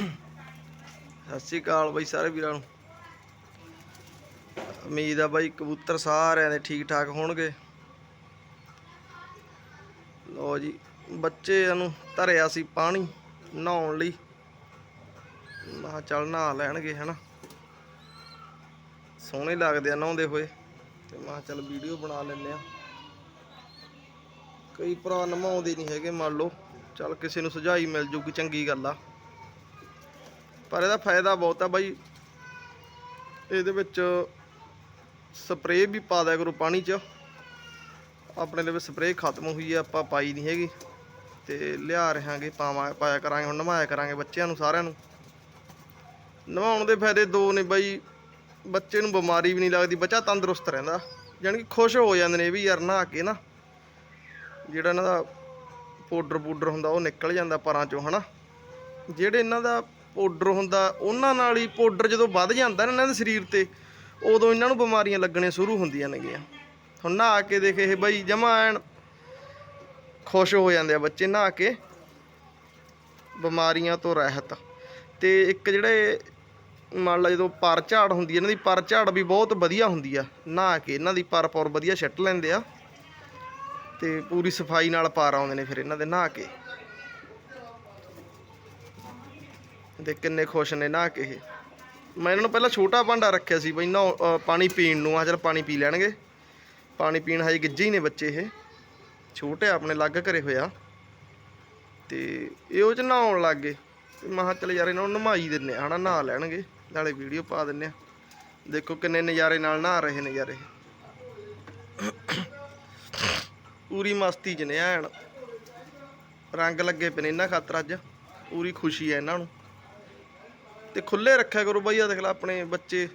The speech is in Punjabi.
ਸਤਿ ਸ਼੍ਰੀ ਅਕਾਲ ਬਾਈ ਸਾਰੇ ਵੀਰਾਂ ਨੂੰ। ਉਮੀਦ ਆ ਬਾਈ ਕਬੂਤਰ ਸਾਰਿਆਂ ਦੇ ਠੀਕ ਠਾਕ ਹੋਣਗੇ। ਲੋ ਜੀ, ਬੱਚੇ ਨੂੰ ਧਰਿਆ ਸੀ ਪਾਣੀ ਨਹਾਉਣ ਲਈ। ਮੈਂ ਕਿਹਾ ਚੱਲ ਨਹਾ ਲੈਣਗੇ, ਹਨਾ। ਸੋਹਣੇ ਲੱਗਦੇ ਆ ਨਹਾਉਂਦੇ ਹੋਏ। ਤੇ ਮੈਂ ਕਿਹਾ ਚੱਲ ਵੀਡੀਓ ਬਣਾ ਲੈਂਦੇ ਆ। ਕਈ ਭਰਾ ਨਹਾਉਂਦੇ ਨਹੀਂ ਹੈਗੇ ਮੰਨ ਲਓ। ਚੱਲ ਕਿਸੇ ਨੂੰ ਸੁਝਾਈ ਮਿਲ ਜੂਗੀ, ਚੰਗੀ ਗੱਲ ਆ। ਪਰ ਇਹਦਾ ਫਾਇਦਾ ਬਹੁਤ ਆ ਬਾਈ। ਇਹਦੇ ਵਿੱਚ ਸਪਰੇਅ ਵੀ ਪਾ ਦਿਆ ਕਰੋ ਪਾਣੀ 'ਚ। ਆਪਣੇ ਲਈ ਸਪਰੇਅ ਖਤਮ ਹੋਈ ਆ, ਆਪਾਂ ਪਾਈ ਨਹੀਂ ਹੈਗੀ। ਤੇ ਲਿਆ ਰਹਾਂਗੇ, ਪਾਵਾਂ, ਪਾਇਆ ਕਰਾਂਗੇ, ਹੁਣ ਨਵਾਇਆ ਕਰਾਂਗੇ ਬੱਚਿਆਂ ਨੂੰ, ਸਾਰਿਆਂ ਨੂੰ। ਨਵਾਉਣ ਦੇ ਫਾਇਦੇ ਦੋ ਨੇ ਬਾਈ। ਬੱਚੇ ਨੂੰ ਬਿਮਾਰੀ ਵੀ ਨਹੀਂ ਲੱਗਦੀ, ਬੱਚਾ ਤੰਦਰੁਸਤ ਰਹਿੰਦਾ। ਯਾਨੀ ਕਿ ਖੁਸ਼ ਹੋ ਜਾਂਦੇ ਨੇ ਵੀ ਯਾਰ, ਨਹਾ ਕੇ ਨਾ। ਜਿਹੜਾ ਇਹਨਾਂ ਦਾ ਪਾਊਡਰ ਪੂਡਰ ਹੁੰਦਾ, ਉਹ ਨਿਕਲ ਜਾਂਦਾ ਪਰਾਂ ਚੋਂ, ਹਨਾ। ਜਿਹੜੇ ਇਹਨਾਂ ਦਾ ਪਾਊਡਰ ਹੁੰਦਾ, ਉਹਨਾਂ ਨਾਲ ਹੀ ਪਾਊਡਰ ਜਦੋਂ ਵੱਧ ਜਾਂਦਾ ਨਾ ਇਹਨਾਂ ਦੇ ਸਰੀਰ ਤੇ, ਉਦੋਂ ਇਹਨਾਂ ਨੂੰ ਬਿਮਾਰੀਆਂ ਲੱਗਣੀਆਂ ਸ਼ੁਰੂ ਹੁੰਦੀਆਂ ਨੇਗੀਆਂ। ਹੁਣ ਨਹਾ ਕੇ ਦੇਖ ਇਹ ਬਾਈ ਜਮਾ ਐਨ ਖੁਸ਼ ਹੋ ਜਾਂਦੇ ਆ ਬੱਚੇ, ਨਹਾ ਕੇ ਬਿਮਾਰੀਆਂ ਤੋਂ ਰਹਿਤ। ਤੇ ਇੱਕ ਜਿਹੜੇ ਮੰਨ ਲਾ ਜਦੋਂ ਪਰ ਝਾੜ ਹੁੰਦੀ ਹੈ ਇਹਨਾਂ ਦੀ ਪਰ ਝਾੜ ਵੀ ਬਹੁਤ ਵਧੀਆ ਹੁੰਦੀ ਆ, ਨਹਾ ਕੇ ਇਹਨਾਂ ਦੀ ਪਰ ਪੌਰ ਵਧੀਆ ਛੱਟ ਲੈਂਦੇ ਆ। ਤੇ ਪੂਰੀ ਸਫ਼ਾਈ ਨਾਲ ਪਾਰ ਆਉਂਦੇ ਨੇ ਫਿਰ ਇਹਨਾਂ ਦੇ ਨਹਾ ਕੇ। ਦੇ ਕਿੰਨੇ ਖੁਸ਼ ਨੇ ਨਹਾ ਕੇ ਇਹ। ਮੈਂ ਇਹਨਾਂ ਨੂੰ ਪਹਿਲਾਂ ਛੋਟਾ ਭਾਂਡਾ ਰੱਖਿਆ ਸੀ ਬਈ, ਨਾ ਪਾਣੀ ਪੀਣ ਨੂੰ। ਆ ਚਲ ਪਾਣੀ ਪੀ ਲੈਣਗੇ। ਪਾਣੀ ਪੀਣ ਹਜੇ ਗਿੱਜੇ ਹੀ ਨੇ ਬੱਚੇ ਇਹ। ਛੋਟੇ ਆਪਣੇ ਲੱਗ ਘਰੇ ਹੋਇਆ। ਤੇ ਇਹ ਉਹ ਚ ਨਹਾਉਣ ਲੱਗ ਗਏ। ਤੇ ਮੈਂ ਕਿਹਾ ਚੱਲ ਯਾਰ ਇਹਨਾਂ ਨੂੰ ਨਮਾਈ ਦਿੰਨੇ ਆ ਹਨਾ, ਨਹਾ ਲੈਣਗੇ। ਨਾਲੇ ਵੀਡੀਓ ਪਾ ਦਿੰਨੇ ਆ ਦੇਖੋ ਕਿੰਨੇ ਨਜ਼ਾਰੇ ਨਾਲ ਨਹਾ ਰਹੇ ਨੇ ਯਾਰ ਇਹ। ਪੂਰੀ ਮਸਤੀ ਚ ਨੇ ਐਨ। ਰੰਗ ਲੱਗੇ ਪਏ ਨੇ ਇਹਨਾਂ ਖਾਤਰ ਅੱਜ। ਪੂਰੀ ਖੁਸ਼ੀ ਹੈ ਇਹਨਾਂ ਨੂੰ। ਤੇ ਖੁੱਲੇ ਰੱਖਿਆ ਕਰੋ ਬਾਈ ਆ ਦੇਖ ਲੈ ਆਪਣੇ ਬੱਚੇ।